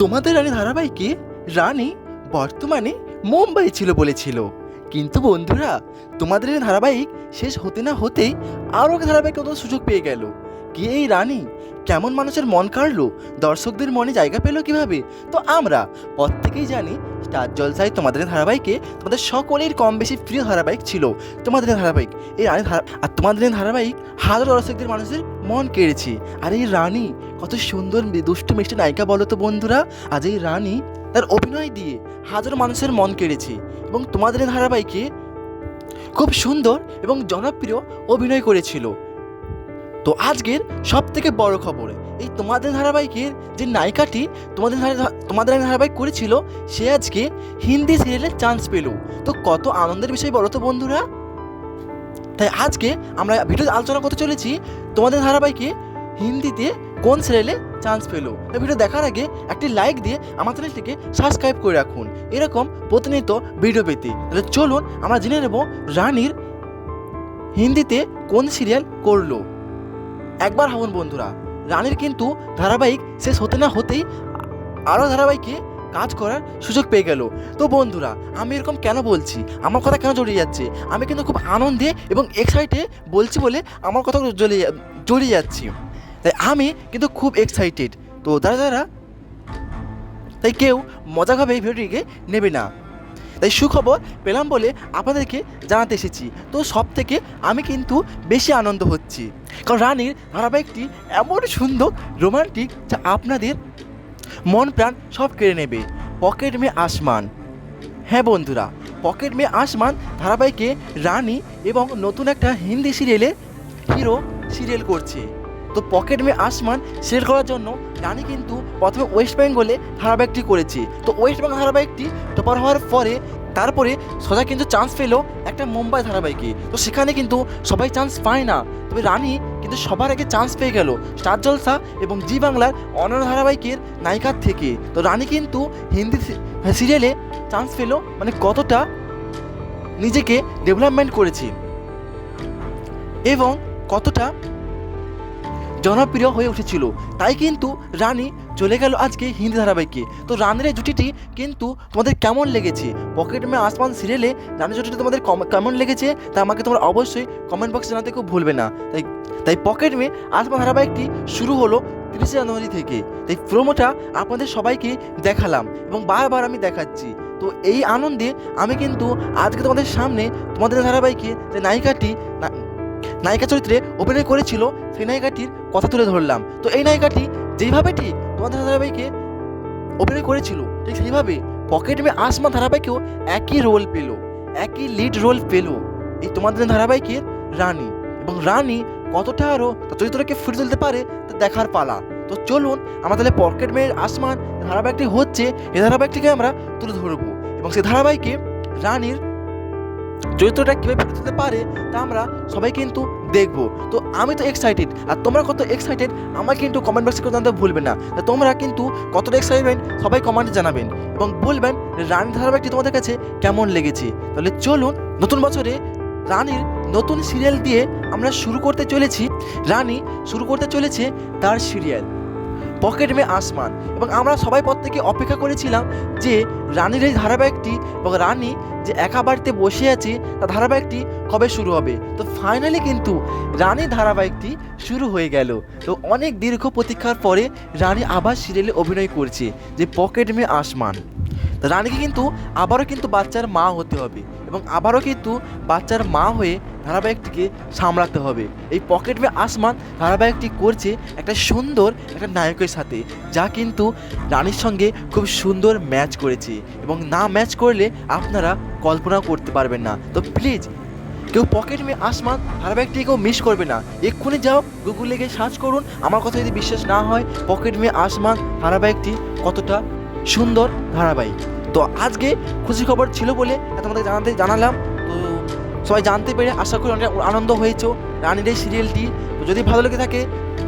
তোমাদের রানী ধারাবাহিকে রানী বর্তমানে মুম্বাই ছিল বলেছিল। কিন্তু বন্ধুরা, তোমাদের এই ধারাবাহিক শেষ হতে না হতেই আরও ধারাবাহিক নতুন সুযোগ পেয়ে গেল। কি এই রানী? কেমন মানুষের মন কাড়লো? দর্শকদের মনে জায়গা পেল কীভাবে? তো আমরা প্রত্যেকেই জানি, স্টার জলসায় তোমাদের ধারাবাহিকে তোমাদের সকলের কম বেশি প্রিয় ধারাবাহিক ছিল। তোমাদের ধারাবাহিক, এই রানী আর তোমাদের ধারাবাহিক হাজারো দর্শকদের মানুষের মন কেড়েছে। আর এই রানী কত সুন্দর দুষ্টু মিষ্টি নায়িকা বলো তো বন্ধুরা। আজ এই রানী তার অভিনয় দিয়ে হাজারো মানুষের মন কেড়েছে এবং তোমাদের ধারাবাহিকে খুব সুন্দর এবং জনপ্রিয় অভিনয় করেছিল। তো আজকের সব থেকে বড় খবর, এই তোমাদের ধারাবাহিকের যে নায়িকাটি তোমাদের তোমাদের ধারাবাহিক করেছিল, সে আজকে হিন্দি সিরিয়ালের চান্স পেল। তো কত আনন্দের বিষয় বলো তো বন্ধুরা। তাই আজকে আমরা ভিডিও আলোচনা করতে চলেছি, তোমাদের ধারাবাহিকে হিন্দিতে কোন সিরিয়ালে চান্স পেল? ভিডিও দেখার আগে একটি লাইক দিয়ে আমার চ্যানেলটিকে সাবস্ক্রাইব করে রাখুন। এরকম প্রতিনিয়ত ভিডিও পেতে। তাহলে চলুন আমরা জেনে নেব রানীর হিন্দিতে কোন সিরিয়াল করল। একবার ভাবুন বন্ধুরা, রানীর কিন্তু ধারাবাহিক শেষ হতে না হতেই আরও ধারাবাহিকে কাজ করার সুযোগ পেয়ে গেল। তো বন্ধুরা, আমি এরকম কেন বলছি? আমার কথা কেন জড়িয়ে যাচ্ছে? আমি কিন্তু খুব আনন্দে এবং এক্সাইটে বলছি বলে আমার কথা জড়িয়ে জড়িয়ে যাচ্ছি। তাই আমি কিন্তু খুব এক্সাইটেড তো যারা যারা তাই কেউ মজাভাবে এই ভিডিওটিকে নেবে না। তাই সুখবর পেলাম বলে আপনাদেরকে জানাতে এসেছি। তো সব থেকে আমি কিন্তু বেশি আনন্দ হচ্ছি। কারণ রানীর ধারাবাহিকটি এমন সুন্দর রোমান্টিক যা আপনাদের মন প্রাণ সব কেড়ে নেবে। পকেট মে আসমান। হ্যাঁ বন্ধুরা, পকেট মে আসমান ধারাবাহিকে রানী এবং নতুন একটা হিন্দি সিরিয়ালে হিরো সিরিয়াল করছে। তো পকেট মে আসমান সিরিয়াল করার জন্য রানী কিন্তু প্রথমে ওয়েস্ট বেঙ্গলে ধারাবাহিকটি করেছে। তো ওয়েস্ট বেঙ্গল ধারাবাহিকটি টপার হওয়ার পরে তারপরে সোজা কিন্তু চান্স পেল একটা মুম্বাই ধারাবাহিকে। তো সেখানে কিন্তু সবাই চান্স পায় না। তবে রানী কিন্তু সবার আগে চান্স পেয়ে গেল স্টার জলসা এবং জি বাংলার অন্যান্য ধারাবাহিকের নায়িকার থেকে। তো রানী কিন্তু হিন্দি সিরিয়ালে চান্স পেল মানে কতটা নিজেকে ডেভেলপমেন্ট করেছে। এবং কতটা জনপ্রিয় হয়ে উঠেছিল। তাই কিন্তু রানী চলে গেল আজকে হিন্দি ধারাবাহিকে। তো রানের এই জুটিটি কিন্তু তোমাদের কেমন লেগেছে? পকেট মে আসমান সিরিয়ালে রানের জুটিটি তোমাদের কম- কেমন লেগেছে? তা আমাকে তোমরা অবশ্যই কমেন্ট বক্সে জানাতে খুব ভুলবে না। তাই তাই পকেট মে আসমান ধারাবাহিকটি শুরু হলো তিরিশে জানুয়ারি থেকে। তাই প্রোমোটা আপনাদের সবাইকে দেখালাম এবং বারবার আমি দেখাচ্ছি। তো এই আনন্দে আমি কিন্তু আজকে তোমাদের সামনে তোমাদের ধারাবাহিকে যে নায়িকাটি নায়িকা চরিত্রে অভিনয় করেছিল, সেই নায়িকাটির কথা তুলে ধরলাম। তো এই নায়িকাটি যেইভাবে ঠিক তোমাদের ধারাবাহিকে অভিনয় করেছিল, ঠিক সেইভাবে পকেট মে আসমা ধারাবাহিকেও একই রোল পেল, একই লিড রোল পেল এই তোমাদের ধারাবাহিকের রানী। এবং রানী কতটা আরও তার চরিত্রকে ফুটে তুলতে পারে তা দেখার পালা। তো চলুন আমরা তাহলে পকেট মেয়ের আসমান ধারাবাহিকটি হচ্ছে এই ধারাবাহিকটিকে আমরা তুলে ধরবো। এবং সেই ধারাবাহিকে রানীর চরিত্রটা কীভাবে ফুটে তুলতে পারে তা আমরা সবাই কিন্তু দেখব। তো আমি তো এক্সাইটেড আর তোমরা কত এক্সাইটেড আমাকে কিন্তু কমেন্ট বক্সে করে জানাতে ভুলবে না। তোমরা কিন্তু কতটা এক্সাইটমেন্ট সবাই কমেন্টে জানাবেন। এবং বলবেন, রানী ধারাবাহিকটি তোমাদের কাছে কেমন লেগেছে? তাহলে চলুন, নতুন বছরে রানীর নতুন সিরিয়াল দিয়ে আমরা শুরু করতে চলেছি। রানী শুরু করতে চলেছে তার সিরিয়াল পকেট মে আসমান এবং আমরা সবাই প্রত্যেকে অপেক্ষা করেছিলাম যে রানীর এই ধারাবাহিকটি এবং রানী যে একা বাড়িতে বসে আছে, তা ধারাবাহিকটি কবে শুরু হবে? তো ফাইনালি কিন্তু রানী ধারাবাহিকটি শুরু হয়ে গেল। তো অনেক দীর্ঘ প্রতীক্ষার পরে রানী আবার সিরিয়ালে অভিনয় করছে, যে পকেট মে আসমান। রানীকে কিন্তু আবারও কিন্তু বাচ্চার মা হতে হবে এবং আবারও কিন্তু বাচ্চার মা হয়ে ধারাবাহিকটিকে সামলাতে হবে। এই পকেট মে আসমান ধারাবাহিকটি করছে একটা সুন্দর একটা নায়কের সাথে, যা কিন্তু রানীর সঙ্গে খুব সুন্দর ম্যাচ করেছে এবং না ম্যাচ করলে আপনারা কল্পনাও করতে পারবেন না। তো প্লিজ কেউ পকেট মে আসমান ধারাবাহিকটি কেউ মিস করবে না। এক্ষুনি যাও গুগলে গিয়ে সার্চ করুন। আমার কথা যদি বিশ্বাস না হয় পকেট মে আসমান ধারাবাহিকটি কতটা সুন্দর ধারাবাহিক। তো আজকে খুশি খবর ছিল বলে তোমাদের জানাতে জানালাম। তো সবাই জানতে পেরে আশা করি অনেক আনন্দ হয়েছে রানীর এই সিরিয়ালটি। যদি ভালো লেগে থাকে,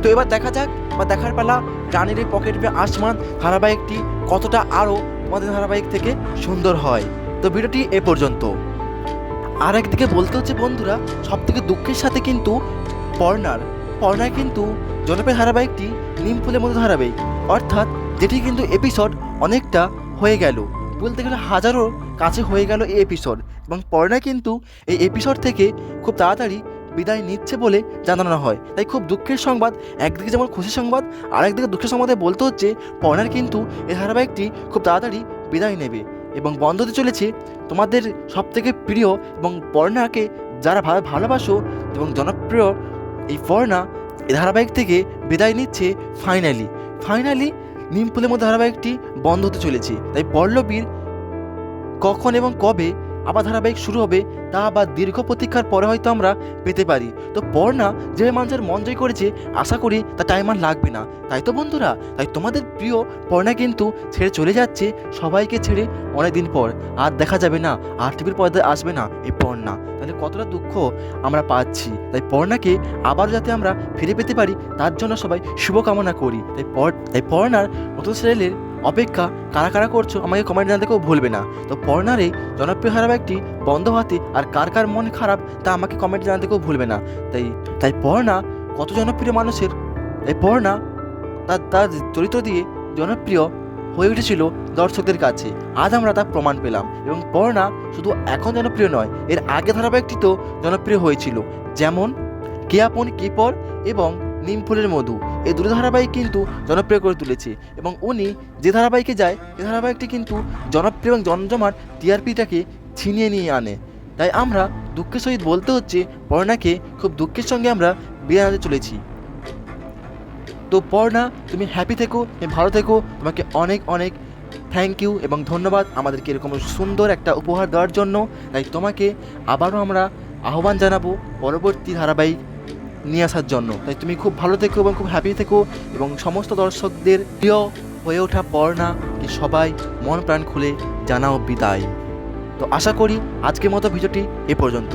তো এবার দেখা যাক বা দেখার পালা রানীর পকেট মে আসমান ধারাবাহিকটি কতটা আরও তোমাদের ধারাবাহিক থেকে সুন্দর হয়। তো ভিডিওটি এ পর্যন্ত। আর একদিকে বলতে হচ্ছে বন্ধুরা সব থেকে দুঃখের সাথে কিন্তু পর্নার। পর্নার কিন্তু জনপ্রিয় ধারাবাহিকটি নিম ফুলের মতো ধারাবাহিক। অর্থাৎ যেটি কিন্তু এপিসোড অনেকটা হয়ে গেল। বলতে গেলে হাজারো কাছে হয়ে গেল এই এপিসোড এবং পর্ণা কিন্তু এই এপিসোড থেকে খুব তাড়াতাড়ি বিদায় নিচ্ছে বলে জানানো হয়। তাই খুব দুঃখের সংবাদ, একদিকে যেমন খুশি সংবাদ আর একদিকে দুঃখের সংবাদে বলতে হচ্ছে পর্ণার কিন্তু এই ধারাবাহিকটি খুব তাড়াতাড়ি বিদায় নেবে। এবং বন্ধ হতে চলেছে তোমাদের সবথেকে প্রিয় এবং পর্ণাকে যারা ভালো ভালোবাসো এবং জনপ্রিয়, এই পর্ণা এই ধারাবাহিক থেকে বিদায় নিচ্ছে ফাইনালি ফাইনালি নিমফুলের মধ্যে ধারাবাহিকটি বন্ধ হতে চলেছে। তাই পল্লবীর কখন এবং কবে আবার ধারাবাহিক শুরু হবে, তা আবার দীর্ঘ প্রতীক্ষার পরে হয়তো আমরা পেতে পারি। তো পর্ণা যে মানুষের মন জয় করেছে, আশা করি তা টাইম আর লাগবে না। তাই তো বন্ধুরা, তাই তোমাদের প্রিয় পর্ণা কিন্তু ছেড়ে চলে যাচ্ছে, সবাইকে ছেড়ে অনেক দিন পর। আর দেখা যাবে না, আর টিভির পর্দায় আসবে না এই পর্ণা। তাহলে কতটা দুঃখ আমরা পাচ্ছি। তাই পর্ণাকে আবার যাতে আমরা ফিরে পেতে পারি, তার জন্য সবাই শুভকামনা করি। তাই পর, তাই পর্ণার নতুন সিরিয়ালের অপেক্ষা কারা কারা করছ আমাকে কমেন্ট জানাতে কেউ ভুলবে না। তো পর্ণার এই জনপ্রিয় ধারাবাহিকটি বন্ধ হতে আর কার কার মন খারাপ তা আমাকে কমেন্ট জানাতে কেউ ভুলবে না। তাই তাই পর্ণা কত জনপ্রিয় মানুষের? এই পর্ণা তার তার চরিত্র দিয়ে জনপ্রিয় হয়ে উঠেছিল দর্শকদের কাছে। আজ আমরা তার প্রমাণ পেলাম এবং পর্ণা শুধু এখন জনপ্রিয় নয়, এর আগে ধারাবাহিকটি তো জনপ্রিয় হয়েছিল। যেমন কেয়াপন কিপর এবং নিমফুলের মধু। এই দুটো ধারাবাহিক কিন্তু জনপ্রিয় করে তুলেছে। এবং উনি যে ধারাবাহিকে যায় এই ধারাবাহিকটি কিন্তু জনপ্রিয় এবং জমজমাট টিআরপিটাকে ছিনিয়ে নিয়ে আনে। তাই আমরা দুঃখের সহিত বলতে হচ্ছে, পর্ণাকে খুব দুঃখের সঙ্গে আমরা বিয়ে আনতে চলেছি। তো পর্ণা, তুমি হ্যাপি থেকো, তুমি ভালো থেকো, তোমাকে অনেক অনেক থ্যাংক ইউ এবং ধন্যবাদ আমাদেরকে এরকম সুন্দর একটা উপহার দেওয়ার জন্য। তাই তোমাকে আবারও আমরা আহ্বান জানাব পরবর্তী ধারাবাহিক নিয়ে আসার জন্য। তাই তুমি খুব ভালো থেকো এবং খুব হ্যাপি থেকো এবং সমস্ত দর্শকদের প্রিয় হয়ে ওঠা পর্ণাকে সবাই মন প্রাণ খুলে জানাও বিদায়। তো আশা করি আজকের মতো ভিডিওটি এ পর্যন্ত।